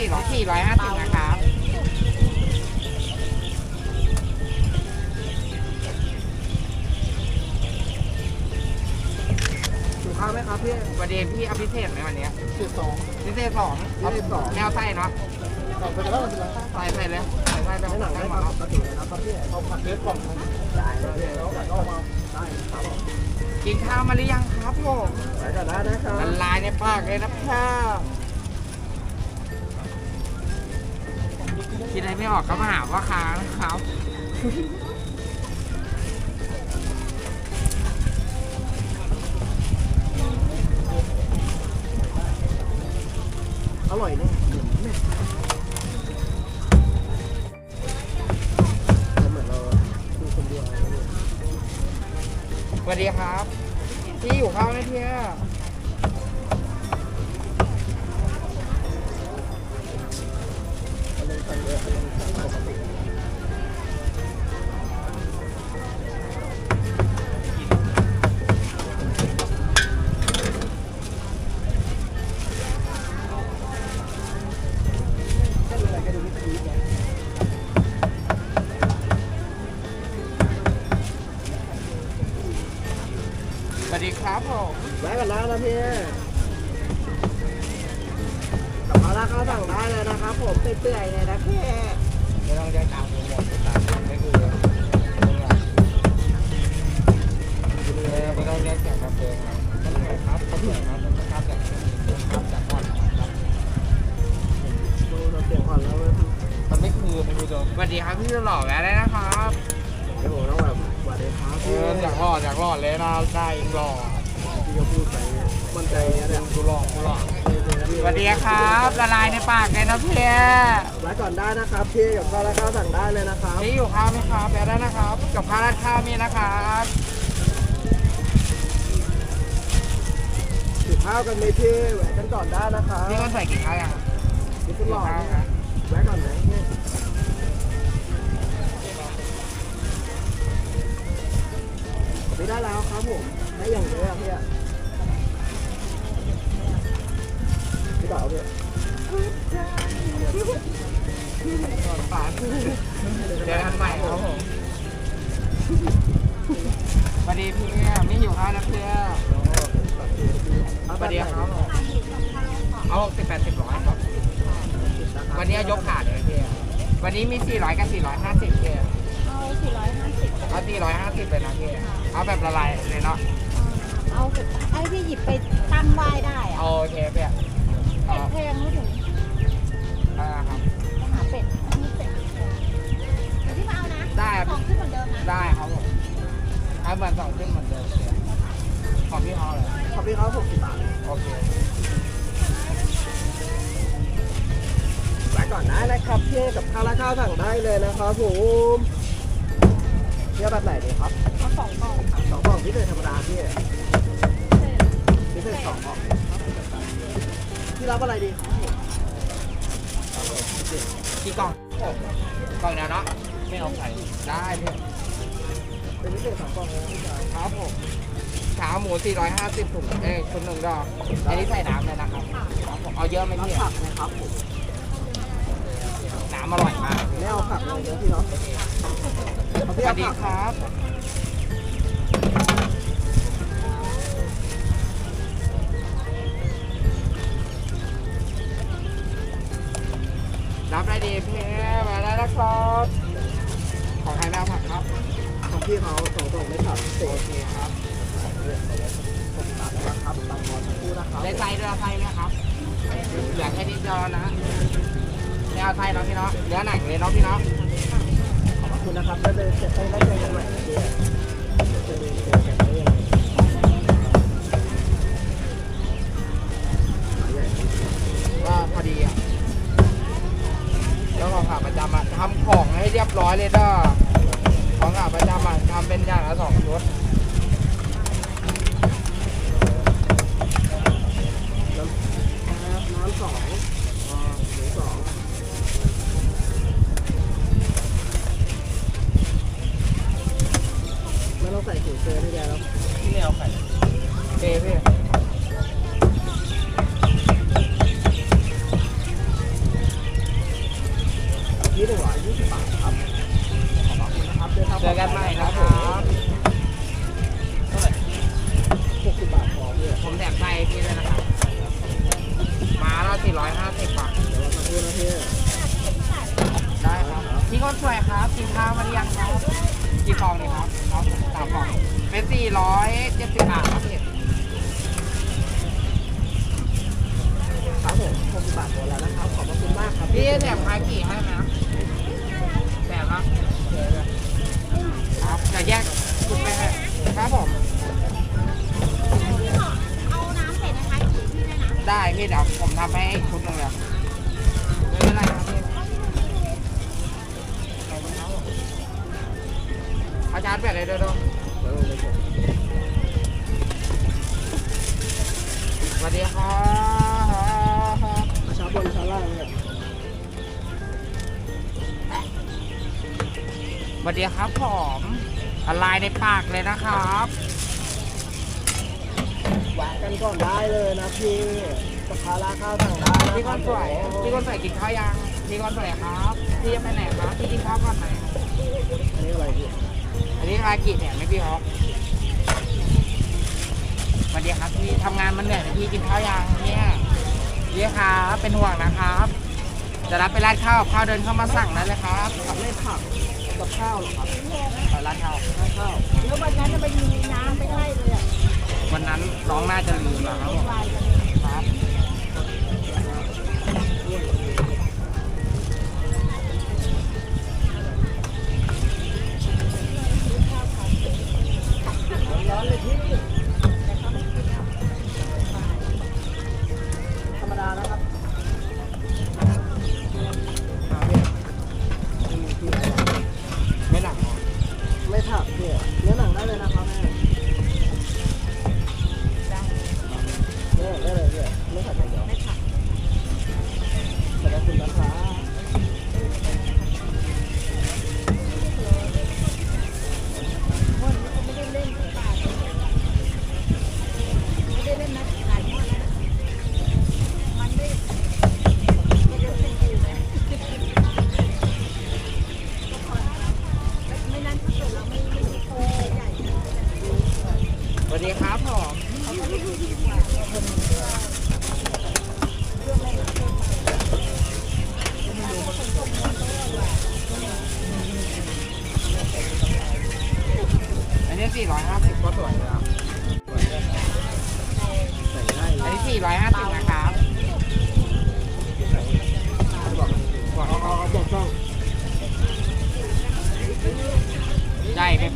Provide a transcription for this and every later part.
สี่ร้อยสี่ร้อยห้าสิบนะครับถูกข้าวไหมครับพี่วันเดพี่เอาพิเศษไหมวันเนี้ยสิบสองพิเศษสองพิเศษสองแนวไส้เนาะต่อไปแล้วมันเป็นไรครับใส่ใส่เลยใส่ใส่ไปไม่หนังใส่ได้หมคดรับเนาะปกตินะครับพี่เอาผัดเนื้อกล่องได้ครับพี่แล้วก็มาได้ครับกินข้าวมาหรือยังครับผมไปกันได้นะครับละลายในปากเลยนะครับ คิดอะไรไม่ออกก็มาหาว่าค้างนะครับ อร่อยเนี่ยเหมือนเราดูคนเดียว สวัสดีครับ พี่อยู่ข้าวไหมเพี่ย สวัสดีครับผมแวะกันแล้วนะพี่กับพาราเขาสั่งได้เลยนะครับผมเปื่อยๆเลยนะพี่ ไม่ต้องเรียกตามผมหมดตามไม่คือไม่ต้องเรียกจากกระเบื้องครับต้องเรียกครับเขาเรียกครับต้องครับจากครับจากก่อนครับดูเราเสียงก่อนแล้วมันไม่คือไม่คือสวัสดีครับพี่หล่อแวะได้นะครับเดี๋ยวผมต้องแบบสวัสดีครับเอออยากหล่ออยากหล่อเลยนะได้หล่อ มั่นใจเนี่ยกูหล่อกูหล่อสวัสดีครับละลายในปากเลยนะพี่ไว้ก่อนได้นะครับพี่กับพาราเขาสั่งได้เลยนะครับพี่อยู่ข้าวไหมครับแวะได้นะครับ กับข้าวราดข้าวมีนะครับถือข้าวกันไหมพี่แหวะกันก่อนได้นะครับพี่ก็ใส่กี่ข้าวยังพี่คุณหล่อเนี่ยแวะก่อนไหมพี่ไม่ได้แล้วครับผมได้อย่างเดียวอะพี่อะพี่ แปดสิบร้อยครับ วันนี้ยกขาดเลยพี่วันนี้มี400กับ450พี่เอา450เอา450เลยนะพี่เอาแบบละลายเลยเนาะเอาไอ้ที่หยิบไปตั้งไหว้ได้อะโอเคพี่เป็เอาดแพงไม่ถึงเอาครับไปหาเป็ดอันนี้เป็ดเดี๋ยวพี่มาเอานะได้ครับของขึ้นเหมือนเดิมนะได้ครับผมเอาเหมือนสองขึ้นเหมือนเดิมพี่ของพี่เขาเลยขอบพี่เขาหกสิบ ได้นะครับพี่กับข้าวราข้าวสั่งได้เลยนะครับผมเที่ยวแบบไหนดีครับเอาสองกล่องค่ะสองกล่องพิเศษธรรมดาพี่พิเศษสองกล่องพี่รับอะไรดีครับผมกี่กล่องกล่องเดียวเนาะไม่เอาไข่ได้พี่เป็นพิเศษสองกล่องเลยพี่ชายครับผมขาหมู 450ถุงเอ้ยชุดหนึ่งดอกอันนี้ใส่น้ำเลยนะครับครับผมเอาเยอะไหมรับพี่ผักนะครับผม น้ำอร่อยมากไม่เอาผักเลยเดี๋ยวพี่เนาะเอาสพี่วัเอาสดีผักครับรับได้ดีเพ่มาแล้วนะครับ ของใครแม่เอาผักครับของพี่เขาสองกล่องไม่ผักโอเคครับสิบบาทนะครับตามรอนสักครู่นะครับได้ไส้ด้วยเอาไส้ไหมครับเหลือแค่นิดเดียวแล้วนะ เอาไส้เนาะพี่เนาะเนื้อหนังเลยเนาะพี่เนาะขอบคุณนะครับได้เลยได้ได้เจอกันใหม่นะพี่จะดูเนได้ยั พี่ได้ครับพี่คนสวยครับกินข้าวมาหรือยังครับกี่ฟองดีครับครับสามฟองเป็นสี่ร้อยเจ็ดสิบบาทครับพี่ครับผมหกสิบบาทตัวแล้วนะครับขอบพระคุณมากครับพี่แถมคากี่ให้ ทำให้ชุดหนึงเลยไม่เป็นไรครับพี่อาชาร์จแบตเลยเด้อสวัสดีครับช้าบนช้าล่างเนี่ยสวัสดีครับผมละลายในปากเลยนะครับแวะกันก่อนได้เลยนะพี่ กับข้าวราข้าวสั่งได้ะพี่คนสวยพี่คนสวยกินข้าวยังพี่คนสวยครับพี่จะไปไหนครับพี่กินข้าวก่อนไหมอันนี้อะไรพี่อันนี้คากิเนี่ยไม่พี่ฮอกสวัสดีครับพี่ทำงานมันเหนื่อยไหมพี่กินข้าวยังเนี่ยพี่ครับเป็นห่วงนะครับจะรับไปร้านข้าวกับข้าวเดินเข้ามาสั่งได้เลยครับกับไม่ผักกับข้าวเหรอครับไปร้านข้าวข้าวข้าวแล้ววันนั้นจะไปมีน้ำไปให้เลยอะวันนั้นน้องน่าจะลืมแล้วครับ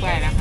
ไ